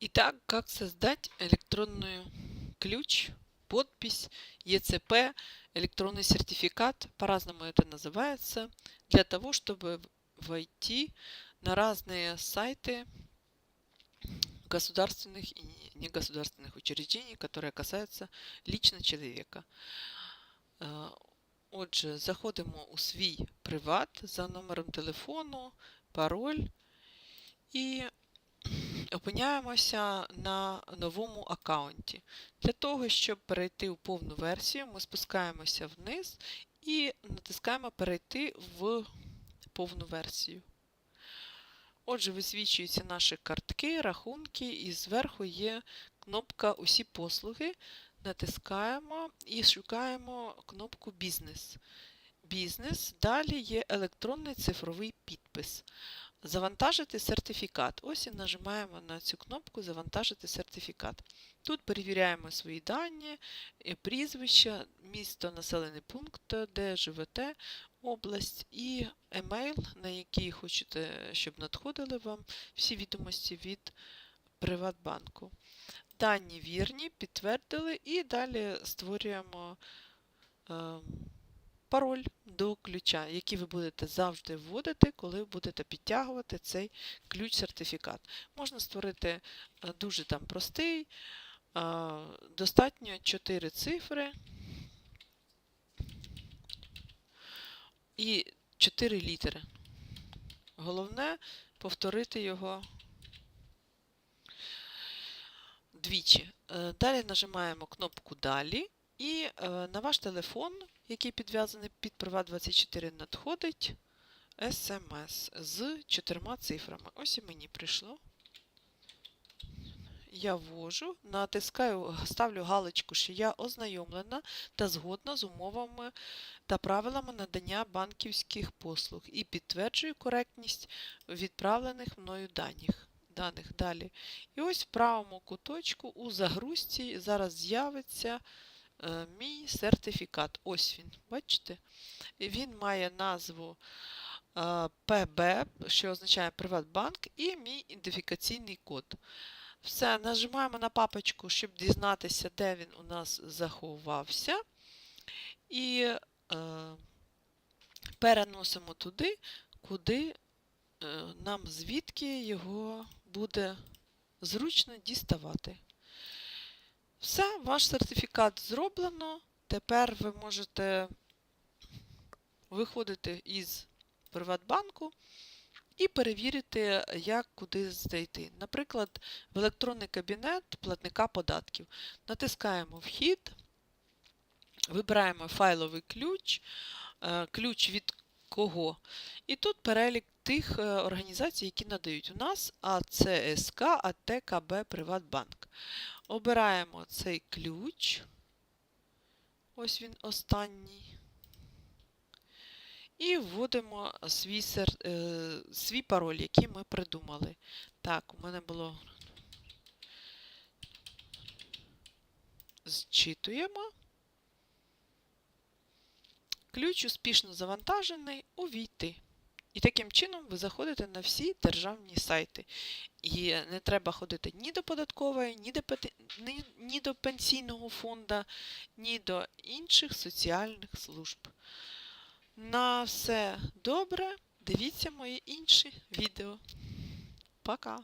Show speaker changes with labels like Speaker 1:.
Speaker 1: Итак, как создать электронную ключ, подпись, ЕЦП, электронный сертификат, по-разному это называется, для того, чтобы войти на разные сайты государственных и негосударственных учреждений, которые касаються лично чоловіка. Е, Отже, заходимо у свій приват за номером телефону, пароль і опиняємося на новому аккаунті. Для того, щоб перейти в повну версію, ми спускаємося вниз і натискаємо перейти в повну версію. Отже, висвічуються наші картки, рахунки, і зверху є кнопка Усі послуги. Натискаємо і шукаємо кнопку Бізнес. Бізнес. Далі є електронний цифровий підпис. Завантажити сертифікат. Ось і нажимаємо на цю кнопку Завантажити сертифікат. Тут перевіряємо свої дані, е, прізвище, місто, населений пункт, де живете, область і емейл, на який хочете, щоб надходили вам всі відомості від Приватбанку. Дані вірні, підтвердили, і далі створюємо е, пароль до ключа, який ви будете завжди вводити, коли будете підтягувати цей ключ-сертифікат. Можна створити е, дуже там простий, е, достатньо 4 цифри і 4 літери. Головне повторити його двічі. Е, Далі нажимаємо кнопку Далі, і на ваш телефон, який підв'язаний під Privat24, надходить смс з чотирма цифрами. Ось і мені прийшло. Я ввожу, натискаю, ставлю галочку, що я ознайомлена та згодна з умовами та правилами надання банківських послуг і підтверджую коректність відправлених мною даних. даних далі. І ось в правому куточку у загрузці зараз з'явиться мій сертифікат. Ось він, бачите? Він має назву е, ПБ, що означає Приватбанк, і мій ідентифікаційний код. Все, нажимаємо на папочку, щоб дізнатися, де він у нас заховався. І е, переносимо туди, куди е, нам звідки його буде зручно діставати. Все, ваш сертифікат зроблено. Тепер ви можете виходити із Приватбанку і перевірити, як куди зайти. Наприклад, в електронний кабінет платника податків. Натискаємо Вхід, вибираємо файловий ключ, е, ключ від кого. І тут перелік тих е, організацій, які надають у нас АЦСК, АТКБ Приватбанк. Обираємо цей ключ. Ось він останній. І вводимо свій, сер... е, свій пароль, який ми придумали. Так, у мене було. Зчитуємо. Ключ успішно завантажений, увійти. І таким чином ви заходите на всі державні сайти. І не треба ходити ні до податкової, ні до, ні, ні до пенсійного фонду, ні до інших соціальних служб. На все добре. Дивіться мої інші відео. Пока!